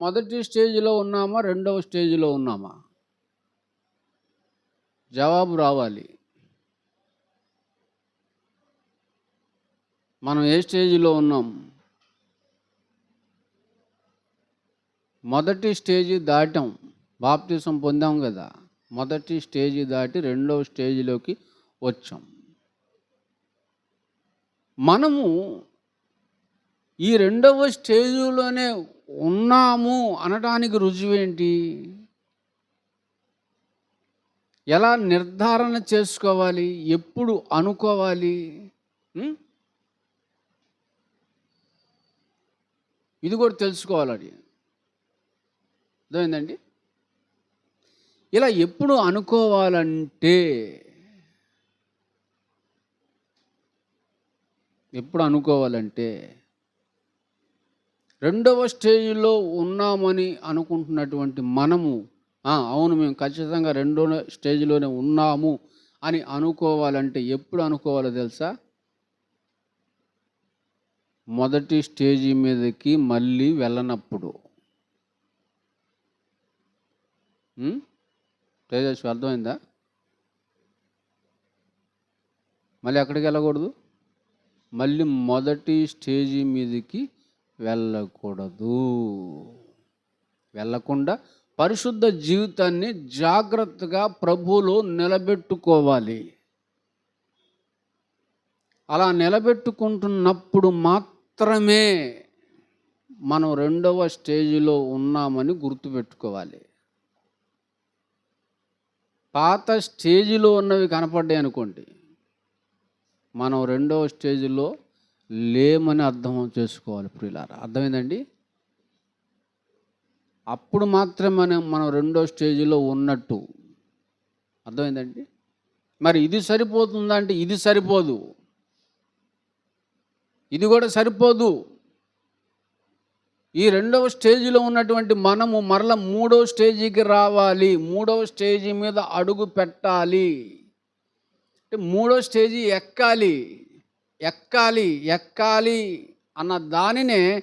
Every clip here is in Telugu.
మొదటి స్టేజ్లో ఉన్నామా? రెండవ స్టేజ్లో ఉన్నామా? జవాబు రావాలి. మనం ఏ స్టేజ్లో ఉన్నాం? మొదటి స్టేజి దాటాం. బాప్తిసం పొందాం కదా? మొదటి స్టేజ్ దాటి రెండవ స్టేజ్లోకి వచ్చాం. మనము ఈ రెండవ స్టేజ్లోనే ఉన్నాము అనటానికి రుజువేంటి? ఎలా నిర్ధారణ చేసుకోవాలి? ఎప్పుడు అనుకోవాలి? ఇది కూడా తెలుసుకోవాలని అర్థమైందండి? ఇలా ఎప్పుడు అనుకోవాలంటే ఎప్పుడు అనుకోవాలంటే రెండవ స్టేజ్లో ఉన్నామని అనుకుంటున్నటువంటి మనము అవును మేము ఖచ్చితంగా రెండో స్టేజ్లోనే ఉన్నాము అని అనుకోవాలంటే ఎప్పుడు అనుకోవాలో తెలుసా? మొదటి స్టేజీ మీదకి మళ్ళీ వెళ్ళనప్పుడు. తేజస్వి అర్థమైందా? మళ్ళీ ఎక్కడికి వెళ్ళకూడదు? మళ్ళీ మొదటి స్టేజీ మీదకి వెళ్ళకూడదు. వెళ్ళకుండా పరిశుద్ధ జీవితాన్ని జాగ్రత్తగా ప్రభువులో నిలబెట్టుకోవాలి. అలా నిలబెట్టుకుంటున్నప్పుడు మాత్రమే మనం రెండవ స్టేజిలో ఉన్నామని గుర్తుపెట్టుకోవాలి. పాత స్టేజిలో ఉన్నవి కనపడ్డాయి అనుకోండి. మనం రెండవ స్టేజిలో లేమని అర్థం చేసుకోవాలి ప్రియులారా. అర్థమైందండి? అప్పుడు మాత్రమే మనం మనం రెండో స్టేజిలో ఉన్నట్టు. అర్థమైందండి? మరి ఇది సరిపోతుందా అంటే ఇది సరిపోదు. ఇది కూడా సరిపోదు. ఈ రెండవ స్టేజ్లో ఉన్నటువంటి మనము మరల మూడవ స్టేజీకి రావాలి. మూడవ స్టేజీ మీద అడుగు పెట్టాలి. అంటే మూడో స్టేజీ ఎక్కాలి. ఎక్కాలి ఎక్కాలి అన్న దానినే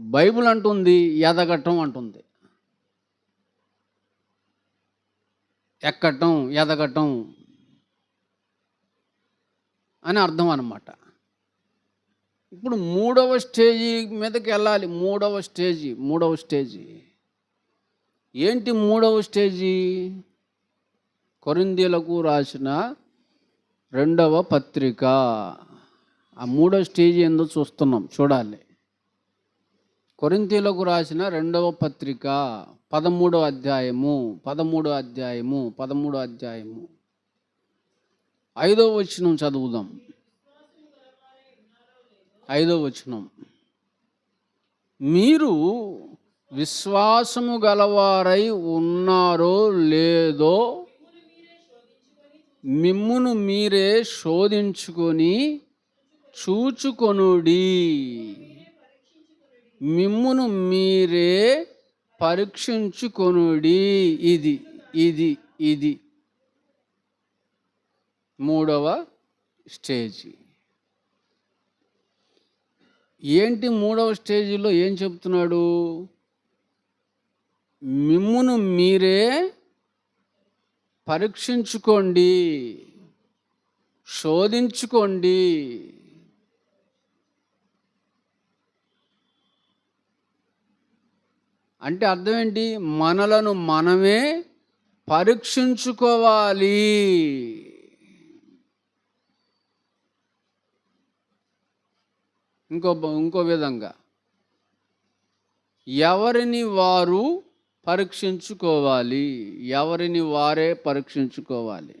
బైబిల్ అంటుంది ఎదగటం అంటుంది. ఎక్కటం ఎదగటం అని అర్థం అన్నమాట. ఇప్పుడు మూడవ స్టేజీ మీదకి వెళ్ళాలి మూడవ స్టేజీ మూడవ స్టేజీ. ఏంటి మూడవ స్టేజీ? కొరిందీలకు రాసిన రెండవ పత్రిక. ఆ మూడో స్టేజ్ ఏందో చూస్తున్నాం చూడాలి. కొరింతీలకు రాసిన రెండవ పత్రిక పదమూడో అధ్యాయము పదమూడో అధ్యాయము పదమూడో అధ్యాయము. ఐదో వచనం చదువుదాం. ఐదో వచనం. మీరు విశ్వాసము గలవారై ఉన్నారో లేదో మిమ్మును మీరే శోధించుకొని చూచుకొనుడి. మిమ్మును మీరే పరీక్షించుకొనుడి. ఇది ఇది ఇది. మూడవ స్టేజ్. ఏంటి మూడవ స్టేజీలో ఏం చెప్తున్నాడు? మిమ్మును మీరే పరీక్షించుకోండి శోధించుకోండి. అంటే అర్థం ఏంటి మనలను మనమే పరీక్షించుకోవాలి. ఇంకో ఇంకో విధంగా. ఎవరిని వారు పరీక్షించుకోవాలి? ఎవరిని వారే పరీక్షించుకోవాలి?